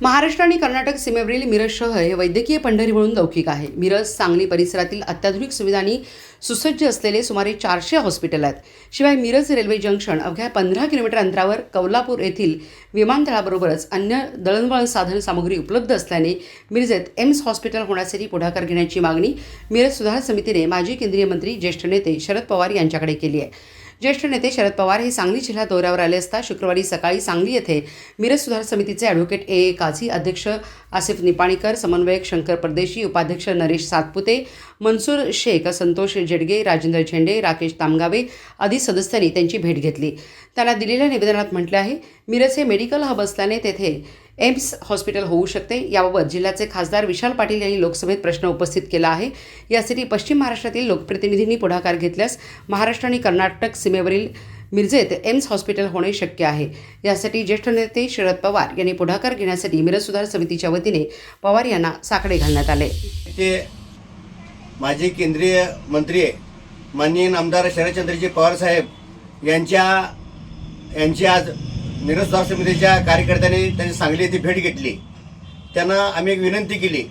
महाराष्ट्र आणि कर्नाटक सीमेवरील मिरज शहर हे वैद्यकीय पंढरी म्हणून लौकिक आहे. मिरज सांगली परिसरातील अत्याधुनिक सुविधांनी सुसज्ज असलेले सुमारे चारशे हॉस्पिटल आहेत. शिवाय मिरज रेल्वे जंक्शन अवघ्या पंधरा किलोमीटर अंतरावर कौलापूर येथील विमानतळाबरोबरच अन्य दळणवळण साधन सामग्री उपलब्ध असल्याने मिरजेत एम्स हॉस्पिटल होण्यासाठी पुढाकार घेण्याची मागणी मिरज सुधार समितीने माजी केंद्रीय मंत्री ज्येष्ठ नेते शरद पवार यांच्याकडे केली आहे. ज्येष्ठ नेते शरद पवार हे सांगली जिल्हा दौऱ्यावर आले असता शुक्रवारी सकाळी सांगली येथे मिरज सुधार समितीचे ॲडव्होकेट ए. ए. काझी अध्यक्ष आसिफ निपाणीकर समन्वयक शंकर परदेशी उपाध्यक्ष नरेश सातपुते मनसूर शेख संतोष जेडगे राजेंद्र झेंडे राकेश तामगावे आदी सदस्यांनी त्यांची भेट घेतली. त्यांना दिलेल्या निवेदनात म्हटलं आहे मिरज हे मेडिकल हब असल्याने तेथे एम्स हॉस्पिटल होऊ शकते. याबाबत जिल्ह्याचे खासदार विशाल पाटील यांनी लोकसभेत प्रश्न उपस्थित केला आहे. यासाठी पश्चिम महाराष्ट्रातील लोकप्रतिनिधींनी पुढाकार घेतल्यास महाराष्ट्र आणि कर्नाटक सीमेवरील मिरजेत एम्स हॉस्पिटल होणे शक्य आहे. यासाठी ज्येष्ठ नेते शरद पवार यांनी पुढाकार घेण्यासाठी मिरज सुधार समितीच्या वतीने पवार यांना साकडे घालण्यात आले. ते माजी केंद्रीय मंत्री माननीय आमदार शरदचंद्रजी पवार साहेब यांच्या यांची आज मिरज स्वार समितीच्या कार्यकर्त्यांनी त्यांनी सांगली येथे भेट घेतली. त्यांना आम्ही एक विनंती केली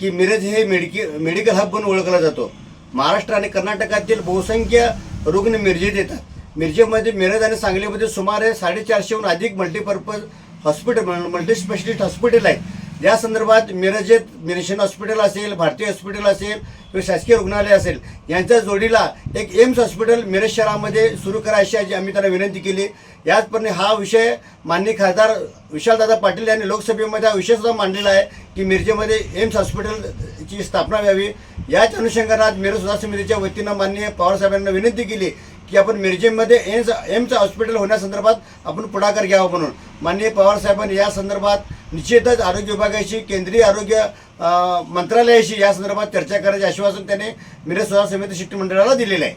की मिरज हे मेडिके मेडिकल हब म्हणून ओळखला जातो. महाराष्ट्र आणि कर्नाटकातील बहुसंख्य रुग्ण मिरजेत येतात. मिरजेमध्ये मिरज आणि सांगलीमध्ये सुमारे साडेचारशेहून अधिक multipurpose hospital multi specialist hospital आहे या संदर्भात मिरजेत मिरेशन हॉस्पिटल असेल भारतीय हॉस्पिटल असेल किंवा शासकीय रुग्णालय असेल यांच्या जोडीला एक एम्स हॉस्पिटल मिरज शहरामध्ये सुरू करायची अशी आम्ही त्यांना विनंती केली. याचप्रमाणे हा विषय माननीय खासदार विशालदादा पाटील यांनी लोकसभेमध्ये हा विषय सुद्धा मांडलेला आहे की मिरजेमध्ये एम्स हॉस्पिटलची स्थापना व्हावी. याच अनुषंगाने आज मिरज सुधार समितीच्या वतीनं माननीय पवारसाहेबांना विनंती केली की आपण मिरजेमध्ये एम्स एम्स हॉस्पिटल होण्यासंदर्भात आपण पुढाकार घ्यावा म्हणून. माननीय पवारसाहेबांनी या संदर्भात निश्चितच आरोग्य विभागाशी केंद्रीय आरोग्य मंत्रालयाशी या संदर्भात चर्चा करायचे आश्वासन त्याने मिरज सुधार समिती शिष्टमंडळाला दिलेलं आहे.